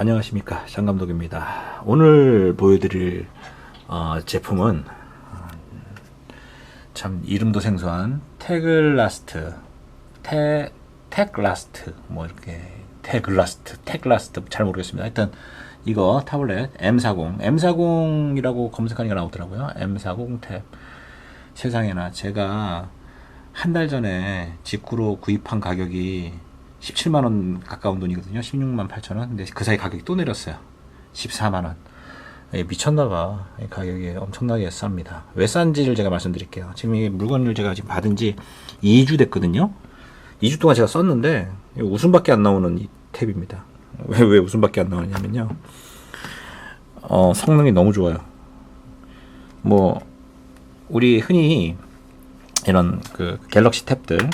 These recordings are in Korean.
안녕하십니까 장감독입니다. 오늘 보여드릴 어, 제품은 어, 참 이름도 생소한 태글라스트, 테 테글라스트 뭐 이렇게 테글라스트, 테글라스트 잘 모르겠습니다. 하여튼 이거 타블렛 M40, M40 이라고 검색하니까 나오더라고요. M40 탭 세상에나 제가 한 달 전에 직구로 구입한 가격이 17만 원 가까운 돈이거든요. 16만 8천 원. 근데 그 사이 가격이 또 내렸어요. 14만 원. 예, 미쳤나봐. 이 가격이 엄청나게 쌉니다. 왜 싼지를 제가 말씀드릴게요. 지금 이 물건을 제가 지금 받은 지 2주 됐거든요. 2주 동안 제가 썼는데 웃음밖에 안 나오는 이 탭입니다. 왜, 왜 웃음밖에 안 나오냐면요. 어, 성능이 너무 좋아요. 뭐, 우리 흔히 이런 그 갤럭시 탭들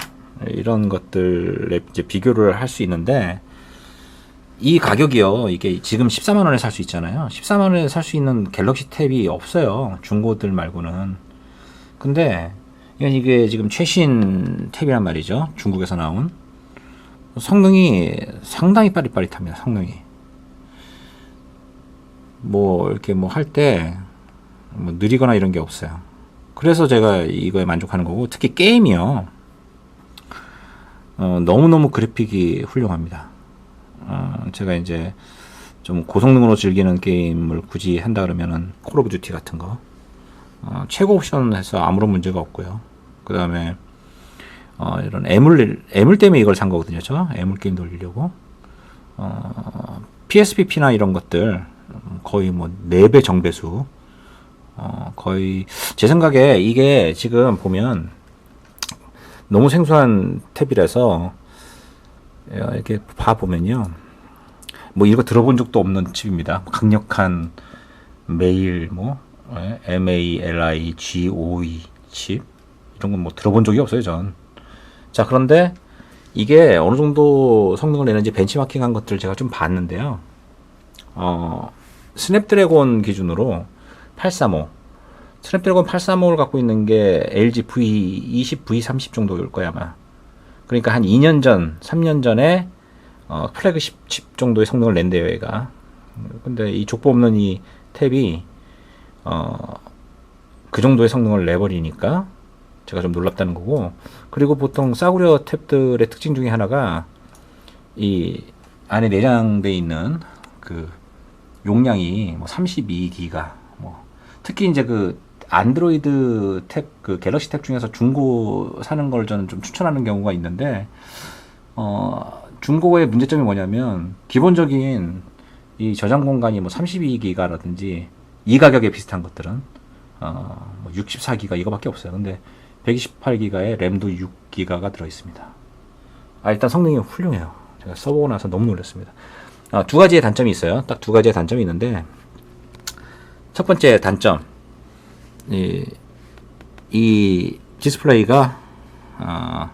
이런 것들에 이제 비교를 할 수 있는데 이 가격이요. 이게 지금 14만 원에 살 수 있잖아요. 14만 원에 살 수 있는 갤럭시 탭이 없어요. 중고들 말고는. 근데 이게 지금 최신 탭이란 말이죠. 중국에서 나온 성능이 상당히 빠릿빠릿합니다. 성능이. 뭐 이렇게 뭐 할 때 뭐 느리거나 이런 게 없어요. 그래서 제가 이거에 만족하는 거고 특히 게임이요. 어, 너무너무 그래픽이 훌륭합니다. 어, 제가 이제 좀 고성능으로 즐기는 게임을 굳이 한다 그러면은 콜 오브 듀티 같은 거 어, 최고 옵션 해서 아무런 문제가 없고요. 그 다음에 어, 이런 애물 애물 때문에 이걸 산 거거든요. 저 애물 게임 돌리려고 어, PSPP나 이런 것들 거의 뭐 4배 정배수 어, 거의 제 생각에 이게 지금 보면 너무 생소한 탭이라서 이렇게 봐 보면요. 뭐 이거 들어본 적도 없는 칩입니다. 강력한 메일 뭐 M A L I G O E 칩 이런 건 뭐 들어본 적이 없어요, 전. 자, 그런데 이게 어느 정도 성능을 내는지 벤치마킹한 것들 제가 좀 봤는데요. 어, 스냅드래곤 기준으로 835 스냅드래곤 835를 갖고 있는 게 LG V20, V30 정도일 거야 아마. 그러니까 한 2년 전, 3년 전에 어, 플래그십 칩 정도의 성능을 낸대요, 얘가. 근데 이 족보 없는 이 탭이 어, 그 정도의 성능을 내버리니까 제가 좀 놀랍다는 거고. 그리고 보통 싸구려 탭들의 특징 중에 하나가 이 안에 내장돼 있는 그 용량이 뭐 32기가 뭐 특히 이제 그 안드로이드 탭, 그 갤럭시 탭 중에서 중고 사는 걸 저는 좀 추천하는 경우가 있는데, 어, 중고의 문제점이 뭐냐면, 기본적인 이 저장 공간이 뭐 32기가라든지, 이 가격에 비슷한 것들은, 어, 뭐 64기가 이거밖에 없어요. 근데 128기가에 램도 6기가가 들어있습니다. 아, 일단 성능이 훌륭해요. 제가 써보고 나서 너무 놀랐습니다. 아, 두 가지의 단점이 있어요. 딱 두 가지의 단점이 있는데, 첫 번째 단점. 이, 이 디스플레이가 어,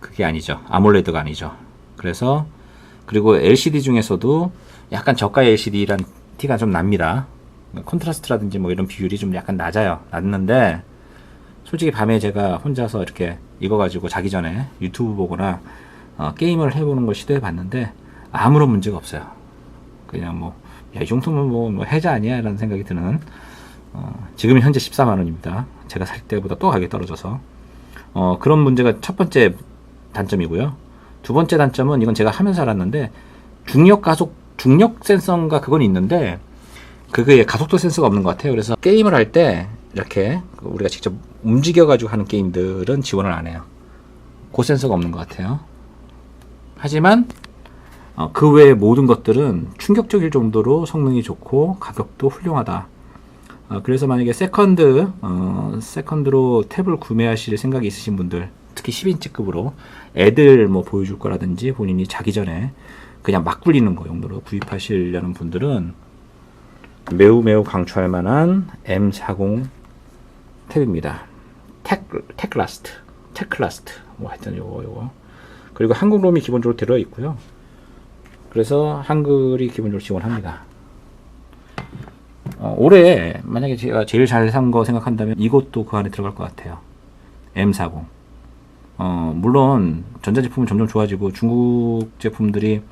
그게 아니죠. 아몰레드가 아니죠. 그래서 그리고 LCD 중에서도 약간 저가 LCD란 티가 좀 납니다. 컨트라스트라든지 뭐 이런 비율이 좀 약간 낮아요. 낮는데 솔직히 밤에 제가 혼자서 이렇게 이거 가지고 자기 전에 유튜브 보거나 어, 게임을 해보는 걸 시도해 봤는데 아무런 문제가 없어요. 그냥 뭐, 야, 이 정도면 뭐, 뭐 해자 아니야? 라는 생각이 드는 어, 지금 현재 14만 원입니다. 제가 살 때보다 또 가격이 떨어져서 어, 그런 문제가 첫 번째 단점이고요. 두 번째 단점은 이건 제가 하면서 알았는데 중력 가속 중력 센서인가 그건 있는데 그게 가속도 센서가 없는 것 같아요. 그래서 게임을 할 때 이렇게 우리가 직접 움직여 가지고 하는 게임들은 지원을 안 해요. 그 센서가 없는 것 같아요. 하지만 어, 그 외의 모든 것들은 충격적일 정도로 성능이 좋고 가격도 훌륭하다. 어, 그래서 만약에 세컨드, 어, 세컨드로 탭을 구매하실 생각이 있으신 분들, 특히 10인치급으로 애들 뭐 보여줄 거라든지 본인이 자기 전에 그냥 막 굴리는 거 용도로 구입하시려는 분들은 매우 매우 강추할 만한 M40 탭입니다. 텍, 테클라스트, 테클라스트, 뭐 하여튼 요거, 요거. 그리고 한국 롬이 기본적으로 들어 있고요. 그래서 한글이 기본적으로 지원합니다. 어, 올해 만약에 제가 제일 잘 산 거 생각한다면 이것도 그 안에 들어갈 것 같아요. M40. 어, 물론 전자제품은 점점 좋아지고 중국 제품들이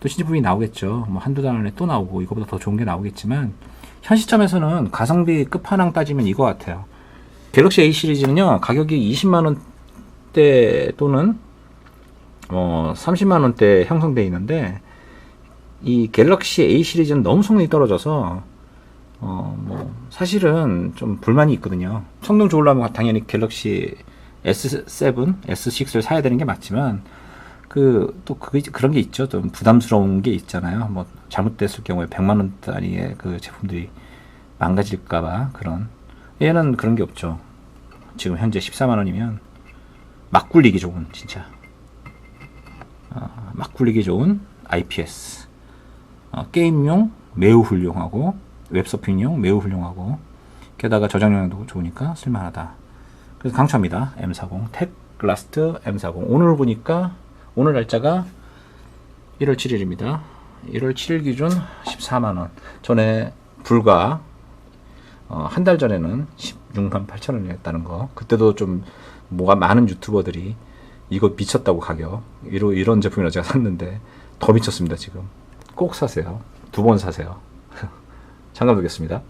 또 신제품이 나오겠죠. 뭐 한두 달 안에 또 나오고 이거보다 더 좋은 게 나오겠지만 현 시점에서는 가성비 끝판왕 따지면 이거 같아요. 갤럭시 A 시리즈는요 가격이 20만 원대 또는 어 30만 원대 형성돼 있는데 이 갤럭시 A 시리즈는 너무 성능이 떨어져서 어 뭐 사실은 좀 불만이 있거든요. 성능 좋으려면 당연히 갤럭시 S7, S6를 사야 되는 게 맞지만 그 또 그 그런 게 있죠. 좀 부담스러운 게 있잖아요. 뭐 잘못됐을 경우에 100만 원 단위의 그 제품들이 망가질까 봐 그런 얘는 그런 게 없죠. 지금 현재 14만 원이면 막 굴리기 좋은 진짜 어, 막 굴리기 좋은 IPS 어, 게임용 매우 훌륭하고 웹서핑용 매우 훌륭하고 게다가 저장량도 좋으니까 쓸만하다. 그래서 강추합니다. M40 텍라스트 M40 오늘 보니까 오늘 날짜가 1월 7일입니다. 1월 7일 기준 14만 원. 전에 불과 어, 한 달 전에는 16만 8천 원이었다는 거. 그때도 좀 뭐가 많은 유튜버들이 이거 미쳤다고 가격. 이러, 이런 제품이라 제가 샀는데 더 미쳤습니다 지금. 꼭 사세요. 두 번 사세요. 잠깐 보겠습니다.